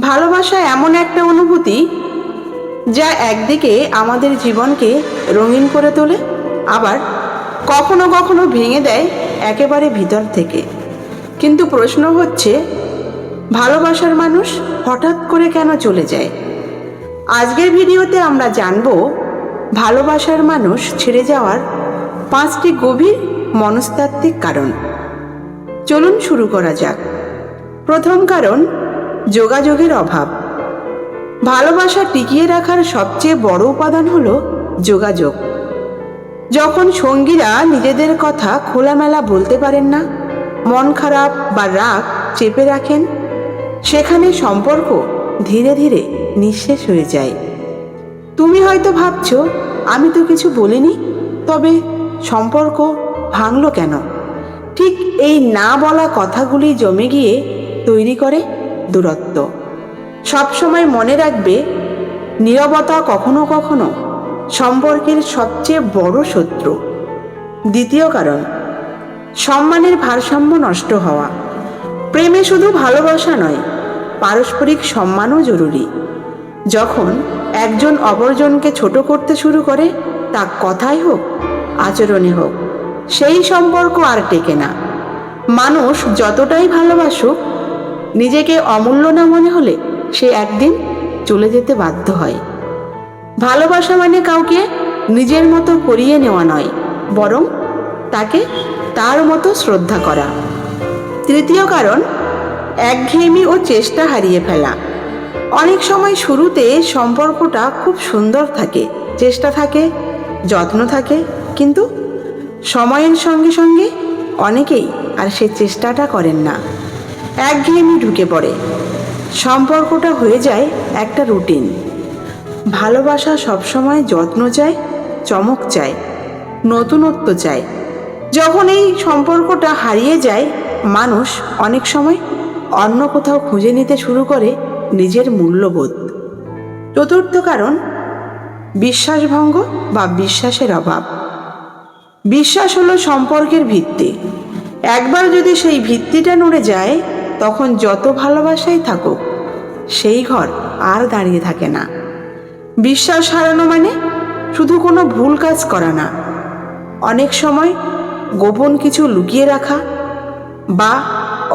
ভালোবাসা এমন একটা অনুভূতি যা একদিকে আমাদের জীবনকে রঙিন করে তোলে, আবার কখনো কখনো ভেঙে দেয় একেবারে ভিতর থেকে। কিন্তু প্রশ্ন হচ্ছে, ভালোবাসার মানুষ হঠাৎ করে কেন চলে যায়? আজকের ভিডিওতে আমরা জানব, ভালোবাসার মানুষ ছেড়ে যাওয়ার পাঁচটি গভীর মনস্তাত্ত্বিক কারণ। চলুন শুরু করা যাক। প্রথম কারণ যোগাযোগের অভাব। ভালোবাসা টিকিয়ে রাখার সবচেয়ে বড় উপাদান হল যোগাযোগ। যখন সঙ্গীরা নিজেদের কথা খোলামেলা বলতে পারেন না, মন খারাপ বা রাগ চেপে রাখেন, সেখানে সম্পর্ক ধীরে ধীরে নিঃশেষ হয়ে যায়। তুমি হয়তো ভাবছ, আমি তো কিছু বলিনি, তবে সম্পর্ক ভাঙল কেন? ঠিক এই না বলা কথাগুলি জমে গিয়ে তৈরি করে দূরত্ব। সবসময় মনে রাখবে, নীরবতা কখনো কখনো সম্পর্কের সবচেয়ে বড় শত্রু। দ্বিতীয় কারণ, সম্মানের ভারসাম্য নষ্ট হওয়া। প্রেমে শুধু ভালোবাসা নয়, পারস্পরিক সম্মানও জরুরি। যখন একজন অপরজনকে ছোট করতে শুরু করে, তা কথাই হোক আচরণে হোক, সেই সম্পর্ক আর টেকে না। মানুষ যতটাই ভালোবাসুক নিজেকে অমূল্য না মনে হলে সে একদিন চলে যেতে বাধ্য হয়। ভালোবাসা মানে কাউকে নিজের মতো করিয়ে নেওয়া নয়, বরং তাকে তার মতো শ্রদ্ধা করা। তৃতীয় কারণ, একঘেয়েমি ও চেষ্টা হারিয়ে ফেলা। অনেক সময় শুরুতে সম্পর্কটা খুব সুন্দর থাকে, চেষ্টা থাকে, যত্ন থাকে, কিন্তু সময়ের সঙ্গে সঙ্গে অনেকেই আর সে চেষ্টাটা করেন না। একঘেয়েমি ঢুকে পড়ে। সম্পর্কটা হয়ে যায় একটা রুটিন। ভালোবাসা সবসময় যত্ন চায়, চমক চায়, নতুনত্ব চায়। যখন এই সম্পর্কটা হারিয়ে যায়, মানুষ অনেক সময় অন্য কোথাও খুঁজে নিতে শুরু করে নিজের মূল্যবোধ। চতুর্থ কারণ, বিশ্বাসভঙ্গ বা বিশ্বাসের অভাব। বিশ্বাস হলো সম্পর্কের ভিত্তি। একবার যদি সেই ভিত্তিটা নড়ে যায় তখন যত ভালোবাসাই থাকুক, সেই ঘর আর দাঁড়িয়ে থাকে না। বিশ্বাস হারানো মানে শুধু কোনো ভুল কাজ করা না। অনেক সময় গোপন কিছু লুকিয়ে রাখা বা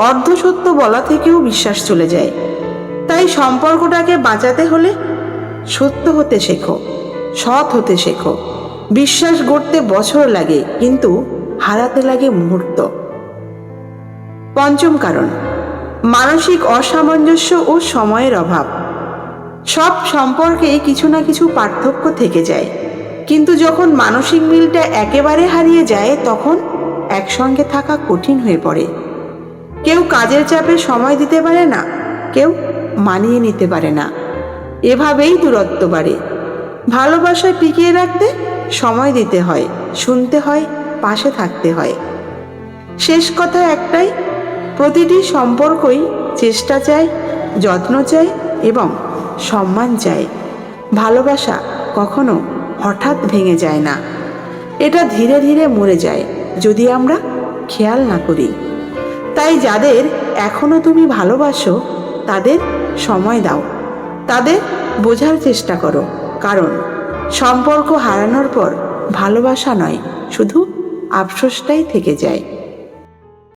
অর্ধসত্য বলা থেকেও বিশ্বাস চলে যায়। তাই সম্পর্কটাকে বাঁচাতে হলে সত্য হতে শেখো, সৎ হতে শেখো। বিশ্বাস গড়তে বছর লাগে, কিন্তু হারাতে লাগে মুহূর্ত। পঞ্চম কারণ মানসিক অসামঞ্জস্য ও সময়ের অভাব। সব সম্পর্কে কিছু না কিছু পার্থক্য থেকে যায়। কিন্তু যখন মানসিক মিলটা একেবারে হারিয়ে যায়, তখন একসঙ্গে থাকা কঠিন হয়ে পড়ে। কেউ কাজের চাপে সময় দিতে পারে না, কেউ মানিয়ে নিতে পারে না। এভাবেই দূরত্ব বাড়ে। ভালোবাসা টিকিয়ে রাখতে সময় দিতে হয়, শুনতে হয়, পাশে থাকতে হয়। শেষ কথা একটাই প্রতিটি সম্পর্কই চেষ্টা চাই যত্ন চাই এবং সম্মান চাই ভালোবাসা কখনো হঠাৎ ভেঙে যায় না। এটা ধীরে ধীরে মরে যায় যদি আমরা খেয়াল না করি। তাই যাদের এখনও তুমি ভালোবাসো, তাদের সময় দাও। তাদের বোঝার চেষ্টা করো। কারণ সম্পর্ক হারানোর পর ভালোবাসা নয়, শুধু আফসোসটাই থেকে যায়।